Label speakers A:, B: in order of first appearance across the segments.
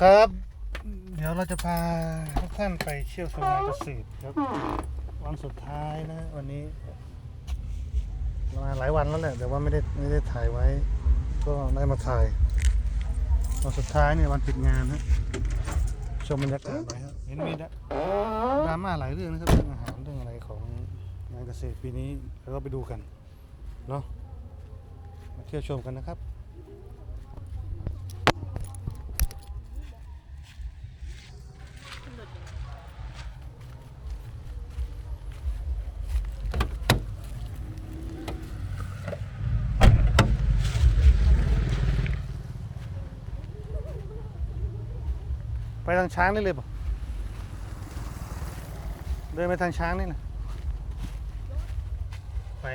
A: ครับ เดี๋ยวเราจะพาทุกท่านไปเที่ยวชมงานเกษตรครับ วันสุดท้ายนะ วันนี้มาหลายวันแล้วแหละแต่ว่าไม่ได้ไม่ได้ถ่ายไว้ ก็ได้มาถ่ายวันสุดท้ายเนี่ยวันปิดงานฮะชมบรรยากาศหน่อยครับเห็นมีดดราม่าหลายเรื่องนะครับเรื่องอาหารเรื่องอะไรของงานเกษตรปีนี้แล้วก็ไปดูกันเนาะมาเที่ยวชมกันนะครับ ไปทางช้างได้เลยป่ะเดินไปทางช้างนี่นะไป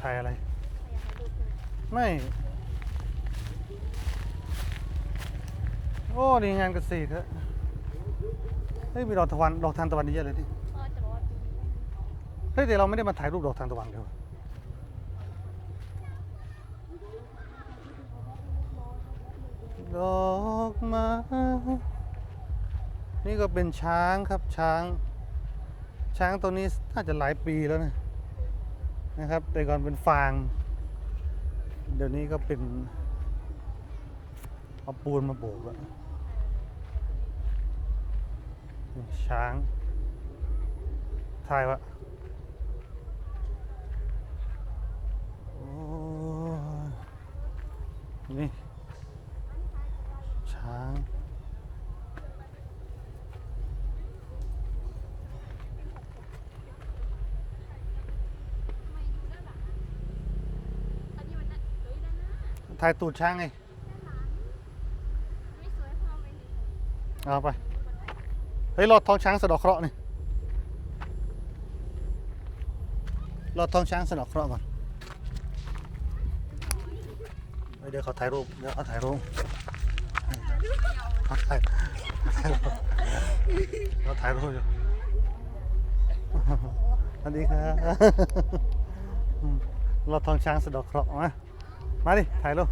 A: ถ่ายอะไร ไม่ โอ้นี่งานเกษตรครับเฮ้ยมีดอกทวันดอกทานตะวันเยอะเลยดิ เฮ้ยแต่เราไม่ได้มาถ่ายรูปดอกทานตะวันเลยวดอกไม้นี่ก็เป็นช้างครับช้าง ช้างตัวนี้น่าจะหลายปีแล้วนะนะครับ แต่ก่อนเป็นฟาง เดี๋ยวนี้ก็เป็นเอาปูนมาโบกแล้วช้างถ่ายวะ โอ้ย นี่ ช้าง ถ่ายตูดช้างไงเอาไป เฮ้ยรอดท้องช้างสะดอกเคราะห์นี่รอดท้องช้างสะดอกเคราะห์ก่อน เฮ้ยเดี๋ยวเขาถ่ายรูปเดี๋ยวเขาถ่ายรูปเขาถ่ายเขาถ่ายรูปเขาถ่ายรูปอยู่สวัสดีครับอืมเราทองช้างสะเดอกเคราะห์มามาดิ ถ่ายรูป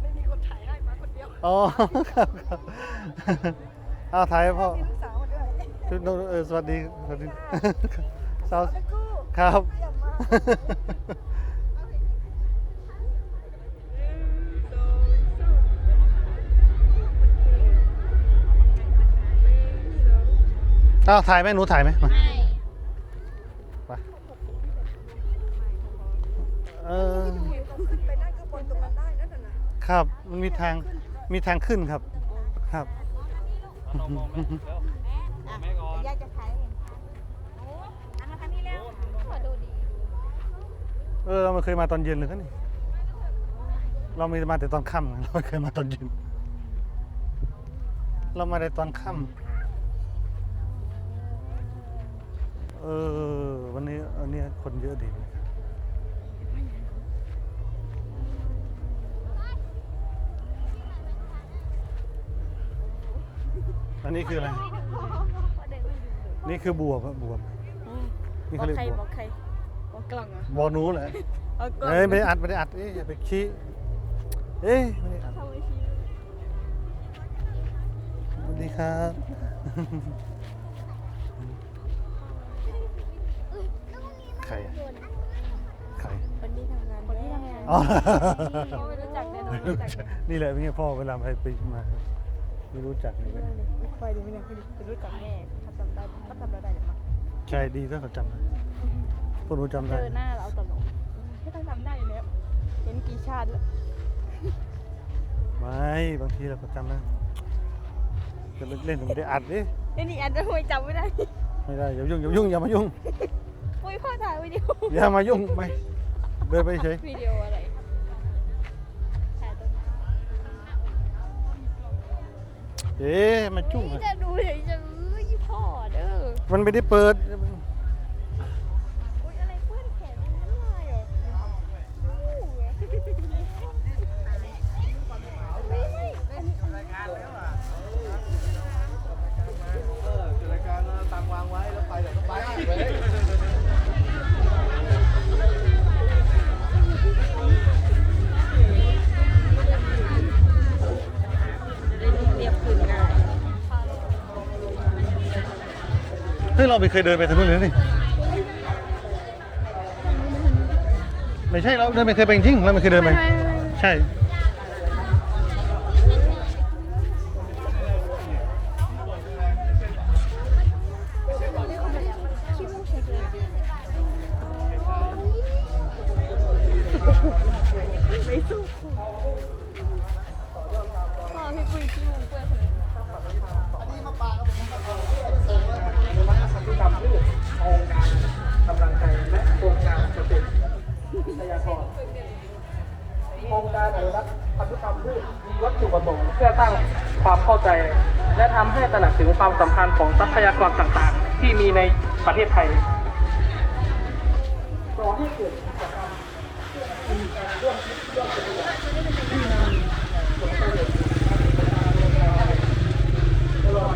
B: ไม่มีคนถ่ายให้มาคนเดียว
A: อ๋อครับครับเอาถ่ายให้พ่อ
B: มีลูกสาวมาด้วย
A: ชุดโน้ตเออสวัสดี สวัสดีสาว
B: ทั้งคู่
A: ครับ อ้าวถ่ายไหมหนูถ่ายไหมมาไปเออ
B: เขาขึ้นไปนั่งข้างบนตรงนั้นได้นั่นน่ะ
A: ครับมันมีทางมีทางขึ้นครับครับ
C: เรามองไหมเร็วแม่ก่อน
B: ยายจะถ่ายเอง
D: อันมาทางนี้แล้วขอดูดี
A: เออเราไม่เคยมาตอนเย็นเลยก็นี่เราไม่ได้มาแต่ตอนค่ำไงเราไม่เคยมาตอนเย็นเรามาแต่ตอนค่ำ เออ วันนี้วันนี้คนเยอะดีอันนี้คืออะไร นี่คือบวบอะบวบนี่
B: บอ
A: เขา
B: ก
A: เรียก
B: ใคร
A: บว
B: บบอกใครบอกกล่องเหรอะ
A: บอหนูแหละ
B: เอากล่อง
A: เอ้ยไม่ได้อัดไม่ได้อัดเอ้ยอย่าไปชี้เอ้ยไม่ได้อัด
B: ทำไมชี้
A: สวัสดีครับ ใครอะใคร
B: วันนี้ทำงานคนที่ทำงาน
A: อ๋อ
B: เขาไม่รู้จักแน่นอนรู้จัก
A: นี่แหละพี่พ่อเวลาไปไปมาไม่รู้จักเลย
B: ไม่ค่อยดูไม่ได้ไม่รู้จักแน่ถ้าจำได้ถ้าจำได้ได้หรือเปล่า
A: ใช่ดีถ้าเขาจำได้พวกหนูจำ
B: เจ
A: ได้
B: อหน้าเราตลกไม่ต้องจำได้อยู่แล้วเห็นกี่ชาติแล้ว
A: ไม่บางทีเราก็จำได้จะเล่นๆไม่ได้อัดดิ
B: ไอ้นี่อันจะไม่จำไม่ได้
A: ไม่ได้อย่ายุ่งอย่ายุ่งอย่ามายุ่ง
B: อุ้ยพ่อถ่ายวิดีโอ
A: อย่ามายุ่งไป เดินไปเฉย
B: วิดีโออะไรถ่ายตรงไหน
A: เอ๊ะมาจุ้ง
B: นี่
A: อะ
B: จะดูเฉยจะรู้ยี่พ่อเด้อ
A: มันไม่ได้เปิด
B: เรา
A: ไม่เคยเดินไปทางนู้นเลยนี่ไม่ใช่เราเดินไม่เคยไปจริงเราไม่เคยเดินไปใช่
C: เข้าใจ และทำให้ตระหนักถึงความสำคัญของทรัพยากรต่างๆ ที่มีในประเทศไทยก่อให้เกิดกิจกรรมเพื่อมีการร่วมคิดร่วมปฏิบัติที่นำผลประโยชน์ตลอด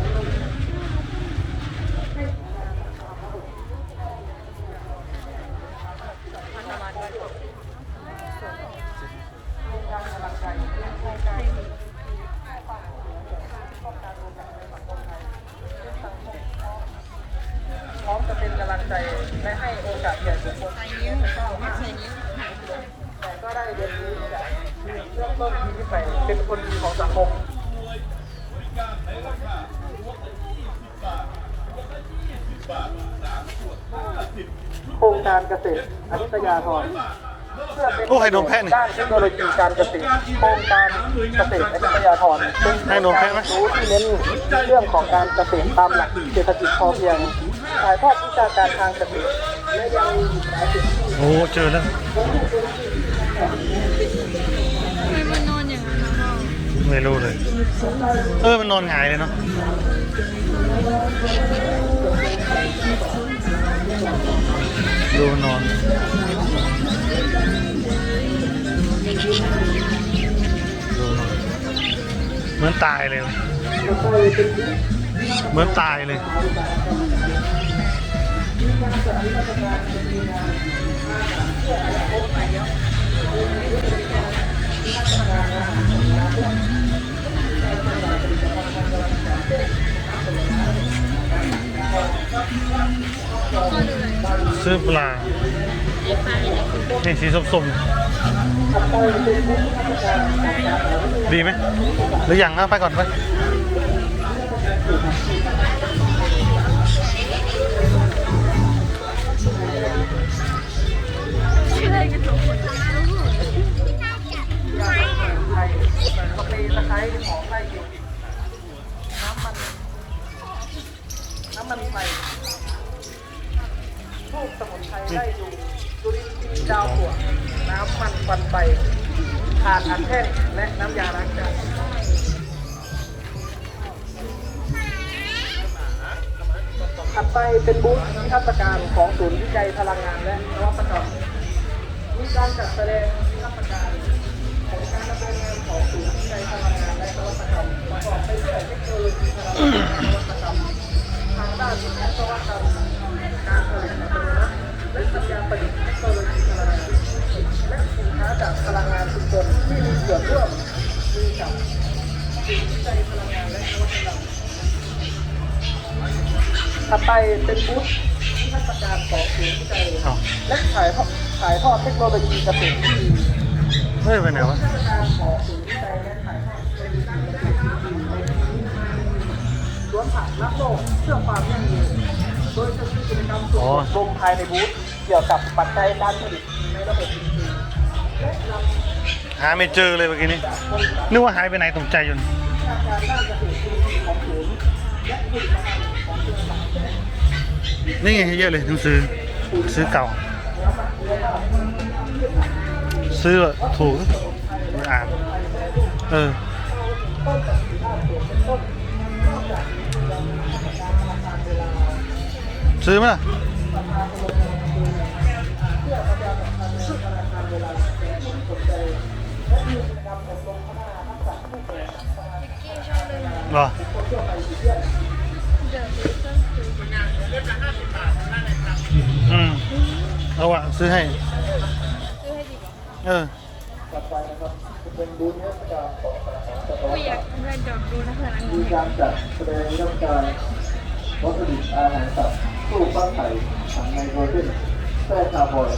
C: พร้อมจะเป็นกำลังใจและให้โอกาสแก่บุคคลที่ก้าวหน้าแต่ก็ได้เรียนรู้จากเริ่มต้นชีวิตใหม่เป็นคนดีของสังคม โครงการเกษ ตรอนุทยาธรเพื่อเป็น
A: โอ้ให้นมแพะนี่
C: ด้านเทคโนโลยีการเกษตรโครงการเกษตรอนุทยาธรเป็น
A: ให้นมแพะไหม
C: รู้ที่เน้นเรื่องของการเกษตรตามหลักเศรษฐกิจพอเพียงถ่ายทอดวิชาการทางเกษตรและยังมีอีกหลายสิ่งที่
A: โอ้เจอแล้ว
B: ทำไมมันนอนอย่างนั้นนะพ่อ
A: ไม่รู้เลย เออมันนอนหงายเลยเนาะ ดูนอนดูนอนเหมือนตายเลย เหมือนตายเลย ซื้อปลานี่สีส้มๆดีไหมหรือยังนะไปก่อนไป
C: ไทยกาแฟตะไคร้หอมไส้เกี่ยวกิน้ำมันน้ำมันไฟ ทูบสมุนไพรไล่ยุงจุลินทรีย์ดาวหัวน้ำมันควันไฟถ่านอัดแท่งและน้ำยาล้างจานถัดไปเป็นบูธนิทรรศการของศูนย์วิจัยพลังงานและนวัตกรรมมีการจัดแสดงนิทรรศการของการดำเนินงานของศูนย์วิจัยพลังงานและนวัตกรรมประกอบไปด้วยเทคโนโลยีพลังงานและนวัตกรรมทางด้านวิศวกรรม การผลิตอัตโนมัติและสัญญาประดิษฐ์เทคโนโลยีพลังงานและสินค้าจากพลังงานชุมชนที่มีส่วนร่วมมีกับศูนย์วิจัยพลังงานและนวัตกรรมถัดไปเป็นบูธนิทรรศการของศูนย์วิจัยและถ่ายทอดถ่ายทอดเทคโนโลยีเกษตรที่ดี
A: เฮ้ยไปไหนวะ
C: การขอศูนผ่ายทอดเทคโนโลยีเกษตรที่ดีสวนผักรักโลกเพื่อความยั่งยืน โดยจะมีกิจกรรมส่วนลงภายในบูธเกี่ยวกับปัจจัยการผลิตในระบบจริงๆและนำ
A: หาไม่เจอเลยเมื่อกี้นี้นึกว่าหายไปไหนตกใจอยู่
C: วิชาการด้านของศูนย์และผลิตภัณฑ์ของเครือข่าย
A: นี่ไงเยอะเลยหนังสือซื้อเก่า ซื้อถูกอ่านเออ ซื้อไหมล่ะหรออืมเอาอะซื้อให้
B: ซื้อให้ดี
A: เออ
B: ปุ้อยากเพื่อนจอดดูนะเพื่อนอัน
C: มีการจัดแสดงนิทรรศการวัตถุดิบอาหารสัตว์
B: ตู้ปั้นไข่ถังไนโตรเจนแป้งคาร์บอน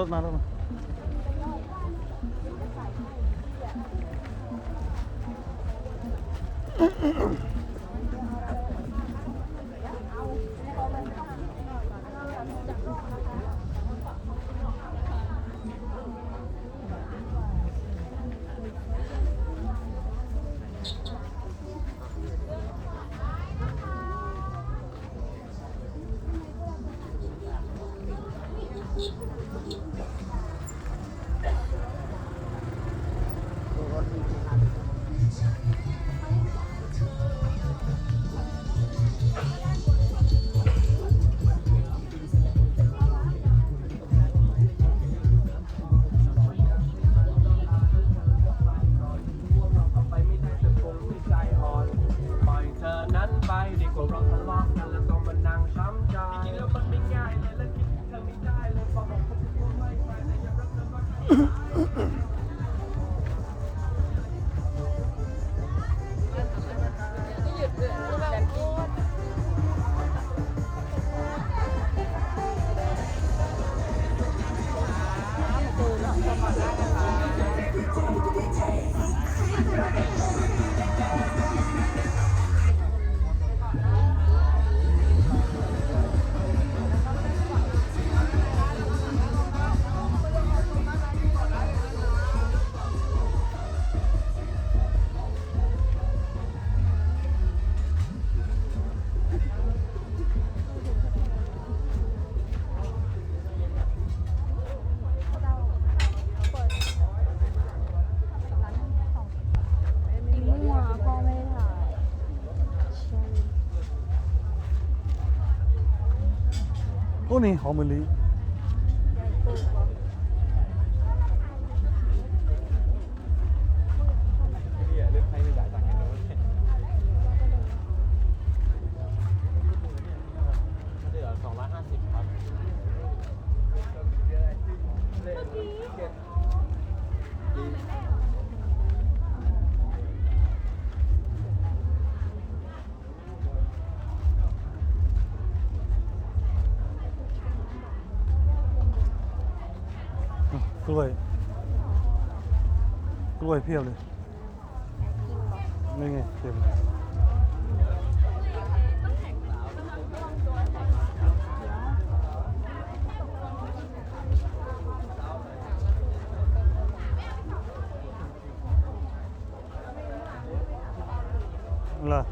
A: รถมารถมา
B: อืม und ich Homily. ล้วย ก
A: ล้วยเพียบเลยนี่ไงเต็มเลยล่ะ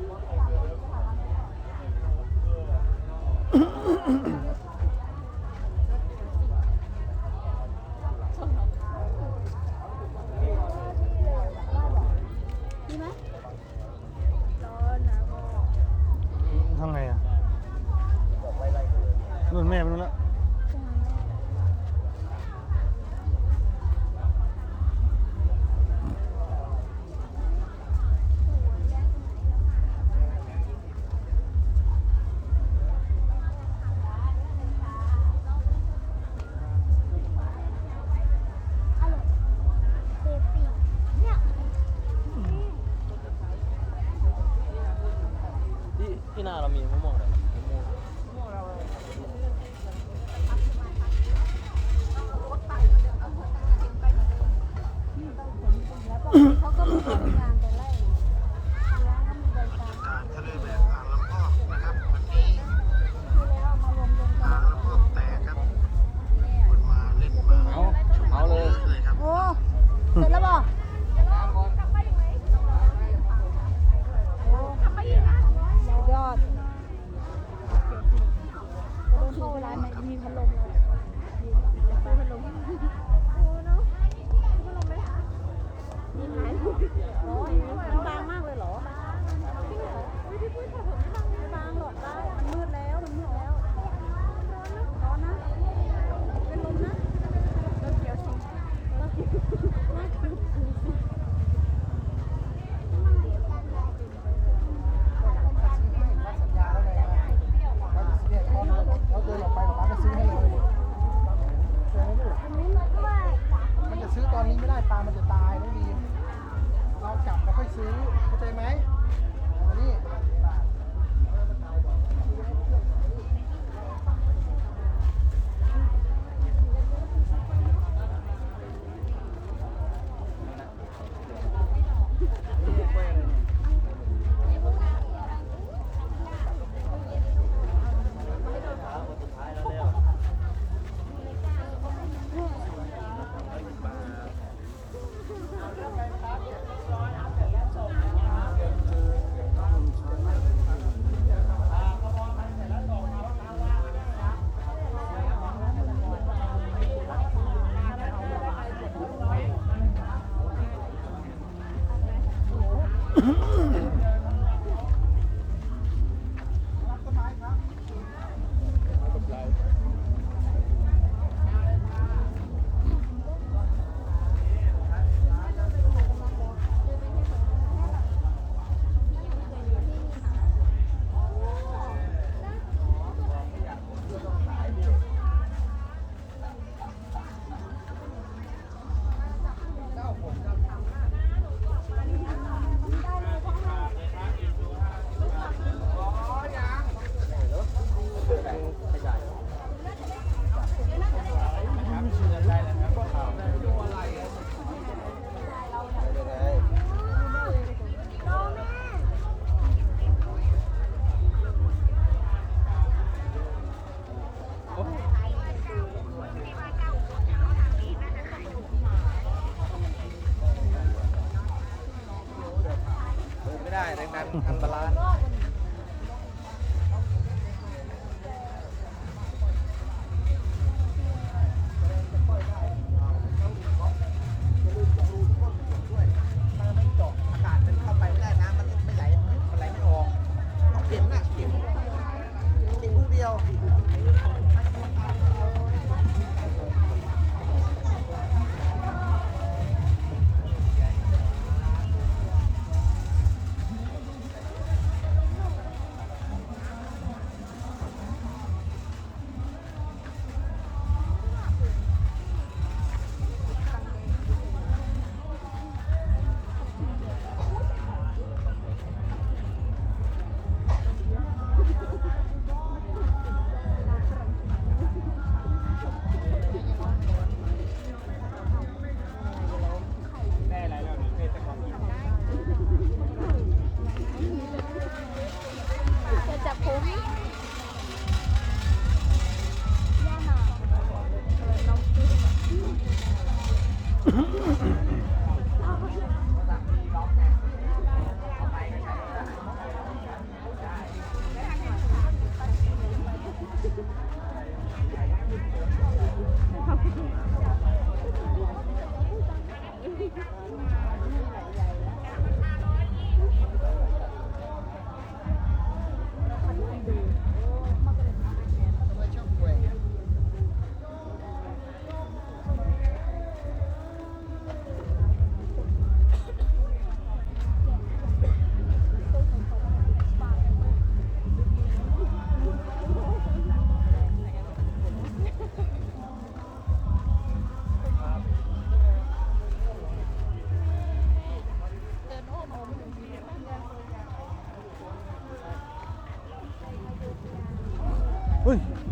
E: หน้า
F: เรามีมะม่วง
E: เล
F: ย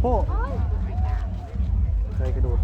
A: เฮ้ยพ่อใครกระโดด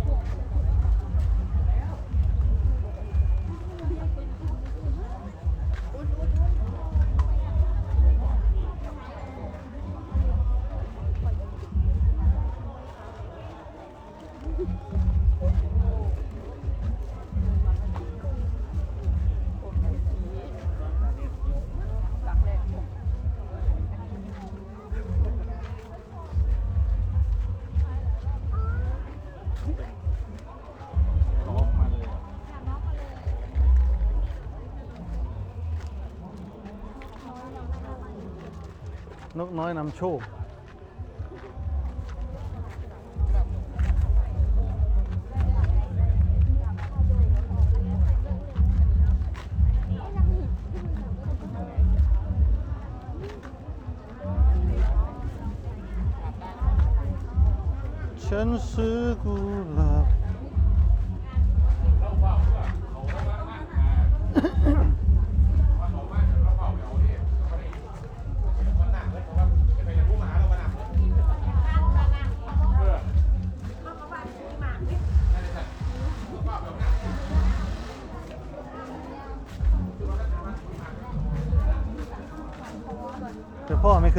A: นกน้อยนำโชค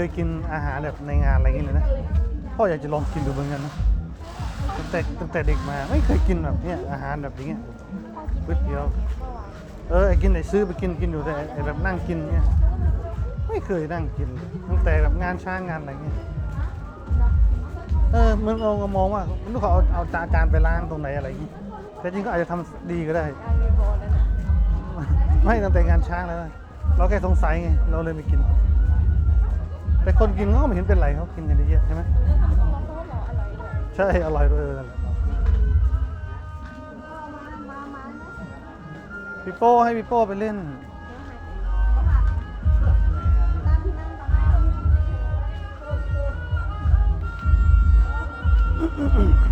A: ยกินอาหารแบบในงานอะไรอย่างนี้เลยนะพ่ออยากจะลองกินดูเหมือนกันนะตั้งแต่ตั้งแต่เด็กมาไม่เคยกินแบบเนี้ยอาหารแบบอย่างเงี้ยก๋วยเตี๋ยวเออไอ้กินไอ้ซื้อไปกินกินอยู่แต่ไอ้แบบนั่งกินเนี้ยไม่เคยนั่งกินตั้งแต่แบบงานช้างงานอะไรเงี้ยเออมันเราก็มองว่ามันต้องเขาเอาเอาจานไปล้างตรงไหนอะไรอย่างงี้แต่จริงก็อาจจะทำดีก็ได้ ไม่ตั้งแต่งานช้างแล้ว เราแค่สงสัยไงเราเลยไม่กิน แต่คนกินเขาก็ไม่เห็นเป็นไรเขากินกันเยอะใช่ไหมใช่อร่อยด้วยนั่นแหละพี่โป้ให้พี่โป้ไปเล่น
D: Mm-mm.